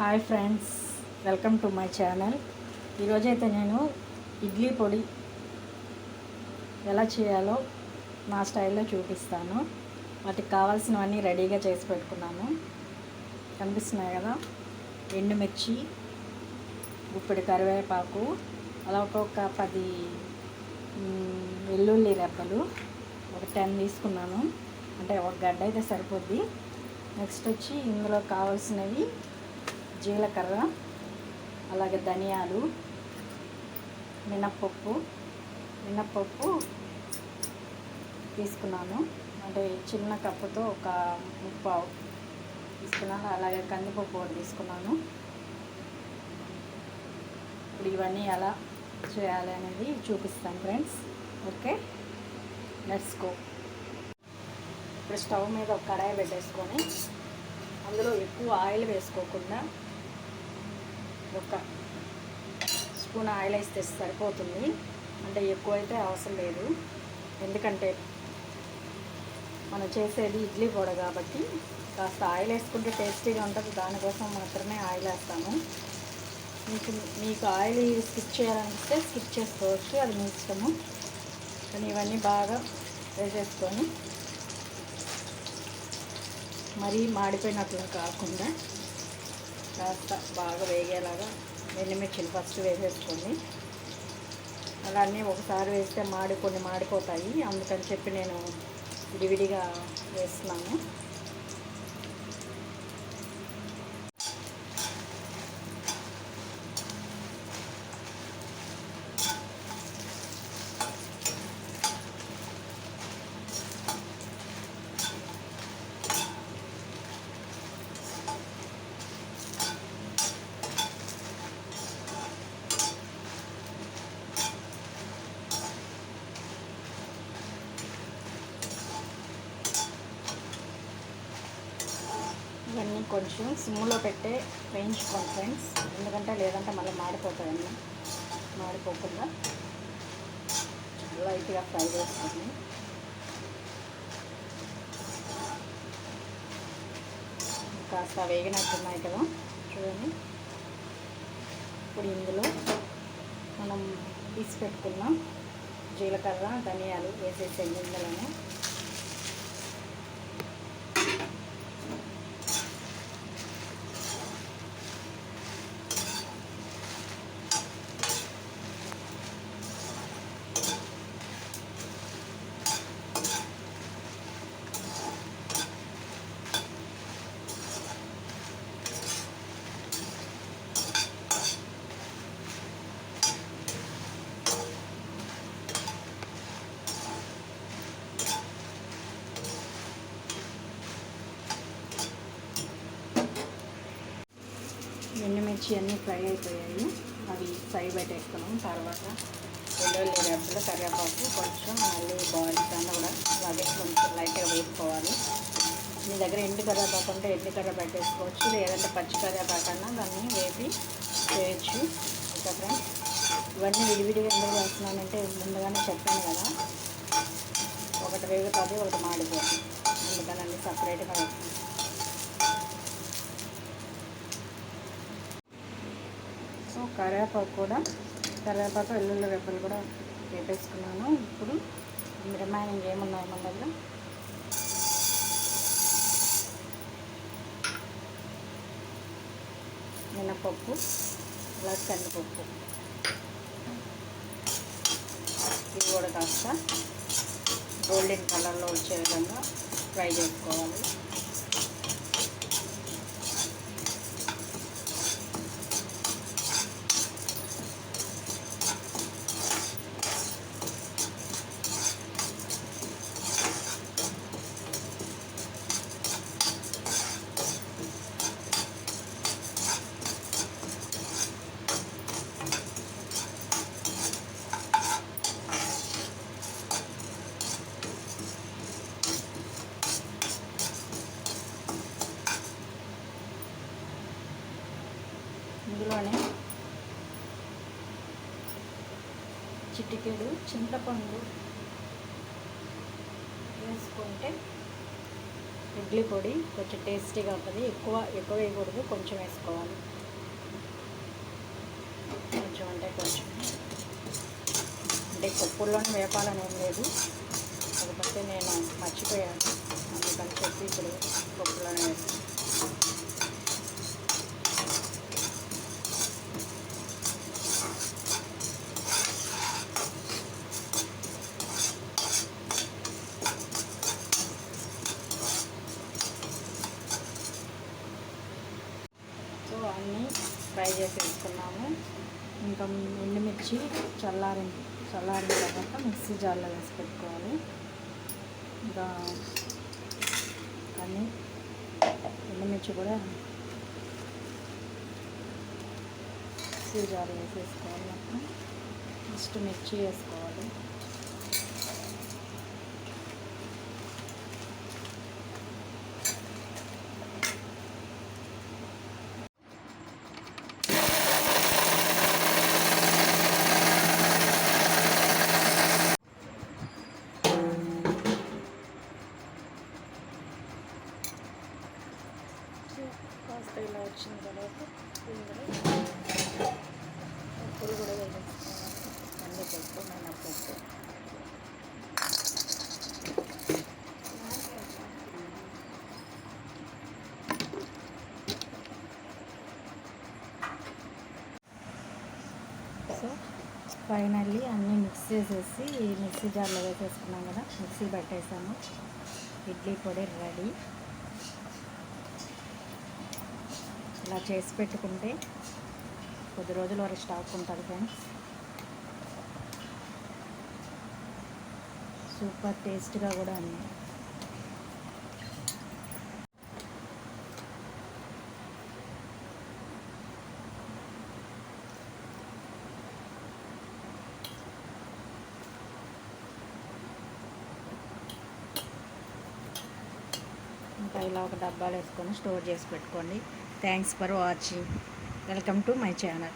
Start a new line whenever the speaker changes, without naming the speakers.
Hi friends welcome to my channel. ఈరోజైతే నేను ఇడ్లీ పొడి ఎలా చేయాలో నా స్టైల్లో చూపిస్తాను. వాటికి కావాల్సినవన్నీ రెడీగా చేసి పెట్టుకున్నాను. కనిపిస్తున్నాయి కదా? ఎండుమిర్చి గుప్పిడి కరివేపాకు అలా ఒక్కొక్క పది వెల్లుల్లి రెబ్బలు ఒక టెన్ తీసుకున్నాను. అంటే ఒక గడ్డ అయితే సరిపోద్ది. నెక్స్ట్ వచ్చి ఇందులో కావాల్సినవి జీలకర్ర అలాగే ధనియాలు మినప్పప్పు మినప్పప్పు తీసుకున్నాను. అంటే చిన్న కప్పుతో ఒక ముప్పావు తీసుకున్నాను. అలాగే కందిపప్పు కూడా తీసుకున్నాను. ఇప్పుడు ఇవన్నీ ఎలా చేయాలి అనేది చూపిస్తాను ఫ్రెండ్స్. Okay let's go. ఇప్పుడు స్టవ్ మీద ఒక కడాయి పెట్టేసుకొని అందులో ఎక్కువ ఆయిల్ వేసుకోకుండా ఒక స్పూన్ ఆయిల్ వేస్తే సరిపోతుంది. అంటే ఎక్కువ అయితే అవసరం లేదు. ఎందుకంటే మనం చేసేది ఇడ్లీ పొడ కాబట్టి కాస్త ఆయిల్ వేసుకుంటే టేస్టీగా ఉంటుంది. దానికోసం మాత్రమే ఆయిల్ వేస్తాను మీకు మీకు ఆయిల్ స్కిప్ చేయాలనిపిస్తే స్కిప్ చేసుకోవచ్చు. అది మీ ఇష్టము. కానీ ఇవన్నీ బాగా వేసేసుకొని మరీ మాడిపోయినట్లు కాకుండా కాస్త బాగా వేగేలాగా ఎండుమిర్చిని ఫస్ట్ వేసేసుకోండి అలా అన్నీ ఒకసారి వేస్తే మాడి కొన్ని మాడిపోతాయి. అందుకని చెప్పి నేను విడివిడిగా వేస్తున్నాను ఇవన్నీ కొంచెం సిమ్లో పెట్టే వేయించుకోండి ఫ్రెండ్స్. ఎందుకంటే లేదంటే మళ్ళీ మాడిపోతాయండి మాడిపోకుండా లైట్గా ఫ్రై చేసుకోండి. కాస్త వేగినట్టున్నాయి కదా చూడండి. ఇప్పుడు ఇందులో మనం తీసి పెట్టుకున్న జీలకర్ర ధనియాలు వేసేసేయండి ఇందులోనే. ఎండుమిర్చి అన్నీ ఫ్రై అయిపోయాయి. అవి ఫ్రై పెట్టేసుకున్నాం. తర్వాత వెల్లుల్లి రెబ్బలు కరివేపాకు కొంచెం మళ్ళీ బాయిల్ కన్నా కూడా. అలాగే కొంచెం లైట్గా వేసుకోవాలి. మీ దగ్గర ఎండు కరివేపాకు ఉంటే ఎండు కరివేపాకు పెట్టేసుకోవచ్చు. లేదంటే పచ్చి కరివేపాకు అన్నా దాన్ని వేపి చేయొచ్చు. ఇంకా ఫ్రెండ్స్ ఇవన్నీ విడివిడిగా ఎందుకు వేస్తున్నానంటే ముందుగానే చెప్పాను కదా. ఒకటి వేగుతుంది ఒకటి మాడిపోతుంది. అందుకని అన్నీ సపరేట్గా వేస్తున్నాను. కరివేపాకు కూడా కరివేపాకు వెల్లుల్లి రెబ్బలు కూడా వేపేసుకున్నాను. ఇప్పుడు రిమైనింగ్ ఏమున్నాయి మన దగ్గర? మినపప్పు ప్లస్ కందిపప్పు. ఇవి కూడా కాస్త గోల్డెన్ కలర్లో వచ్చే విధంగా ఫ్రై చేసుకోవాలి ఇందులోనే చిటికెడు చింతపండు వేసుకుంటే ఇడ్లీ పొడి కొంచెం టేస్టీగా ఉంటుంది. ఎక్కువ ఎక్కువ వేయకూడదు కొంచెం వేసుకోవాలి. కొంచెం అంటే కొంచెం. అంటే పప్పుల్లోనే వేపాలని ఏం లేదు. కాకపోతే నేను మర్చిపోయాను. అందుకని చెప్పి ఇప్పుడు పప్పులోనే వేస్తాను సో అన్నీ ఫ్రై చేసి వేసుకున్నాము ఇంకా ఎండుమిర్చి చల్లారి చల్లారిన తర్వాత మిక్సీ జార్లో వేసి పెట్టుకోవాలి. ఇంకా అన్నీ ఎండుమిర్చి కూడా మిక్సీ జార్లో వేసేసుకోవాలి మొత్తం. ఫస్ట్ మిర్చి వేసుకోవాలి. ఇందులో పప్పులు కూడా వేసేసుకోవాలి అన్ని పప్పు మినప్పప్పు సో ఫైనల్లీ అన్నీ మిక్స్ చేసేసి మిక్సీ జార్లో వేసేసుకున్నాం కదా మిక్సీ పట్టేసాము. ఇడ్లీ పొడి రెడీ. ఇలా చేసి పెట్టుకుంటే కొద్ది రోజుల వరకు స్టాక్ ఉంటుంది ఫ్రెండ్స్ సూపర్ టేస్ట్గా కూడా ఉంది. ఇంకా ఇలా ఒక డబ్బాలు వేసుకొని స్టోర్ చేసి పెట్టుకోండి. Thanks for watching welcome to my channel